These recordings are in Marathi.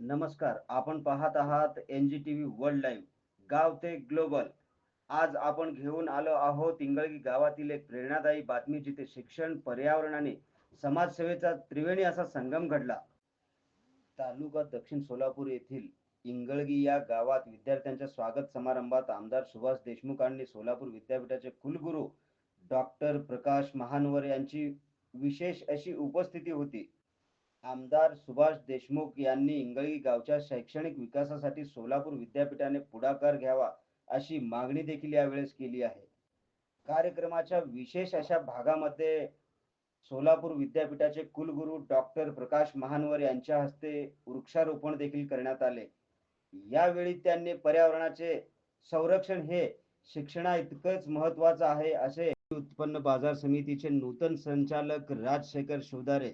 नमस्कार आपण पाहत आहात N G T V world live गाव ते ग्लोबल. आज आपण घेऊन आलो आहोत इंगळगी गावातील एक प्रेरणादायी बातमी जिथे शिक्षण पर्यावरण आणि समाजसेवेचा त्रिवेणी असा संगम घडला. तालुका दक्षिण सोलापूर येथील इंगळगी या गावात विद्यार्थ्यांच्या स्वागत समारंभात आमदार सुभाष देशमुखांनी सोलापूर विद्यापीठाचे कुलगुरू डॉक्टर प्रकाश महानवर यांची विशेष अशी उपस्थिती होती. आमदार सुभाष देशमुख यांनी इंगळी गावच्या शैक्षणिक विकासासाठी सोलापूर विद्यापीठाने पुढाकार घ्यावा अशी मागणी देखील यावेळेस केली आहे. कार्यक्रमाच्या विशेष अशा भागामध्ये सोलापूर विद्यापीठाचे कुलगुरू डॉक्टर प्रकाश महानवर यांच्या हस्ते वृक्षारोपण देखील करण्यात आले. यावेळी त्यांनी पर्यावरणाचे संरक्षण हे शिक्षणा इतकंच महत्वाचं आहे असे उत्पन्न बाजार समितीचे नूतन संचालक राजशेखर शिवदारे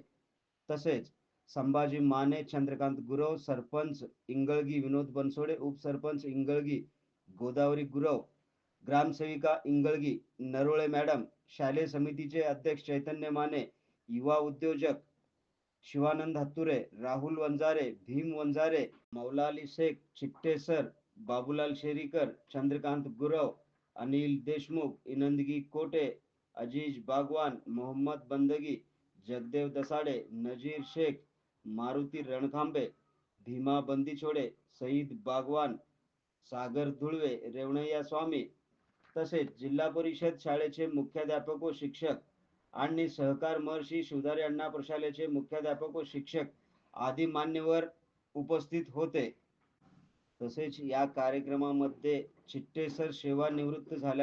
तसेच संभाजी माने चंद्रकांत गुरव सरपंच इंगळगी विनोद बनसोडे उपसरपंच इंगळगी गोदावरी गुरव ग्रामसेविका इंगळगी नरोळे मॅडम शालेय समितीचे अध्यक्ष चैतन्य माने युवा उद्योजक शिवानंद हत्तुरे राहुल वंजारे भीम वंजारे मौलाली शेख चिट्टे सर बाबूलाल शेरीकर चंद्रकांत गुरव अनिल देशमुख इनंदगी कोटे अजीज बागवान मोहम्मद बंदगी जगदेव दसाडे नजीर शेख मारुती रणखांबे भीमा बंदीछोडे सईद बागवान सागर धुळवे रेवणय्या स्वामी तसेच जिल्हा परिषद शाळेचे मुख्याध्यापक व शिक्षक आणि सहकार महर्षी शिवधारे अण्णा प्रशालेचे मुख्याध्यापक व शिक्षक आदी मान्यवर उपस्थित होते. तसेच या कार्यक्रमामध्ये चिट्टेसर सेवा सेवानिवृत्त झाल्या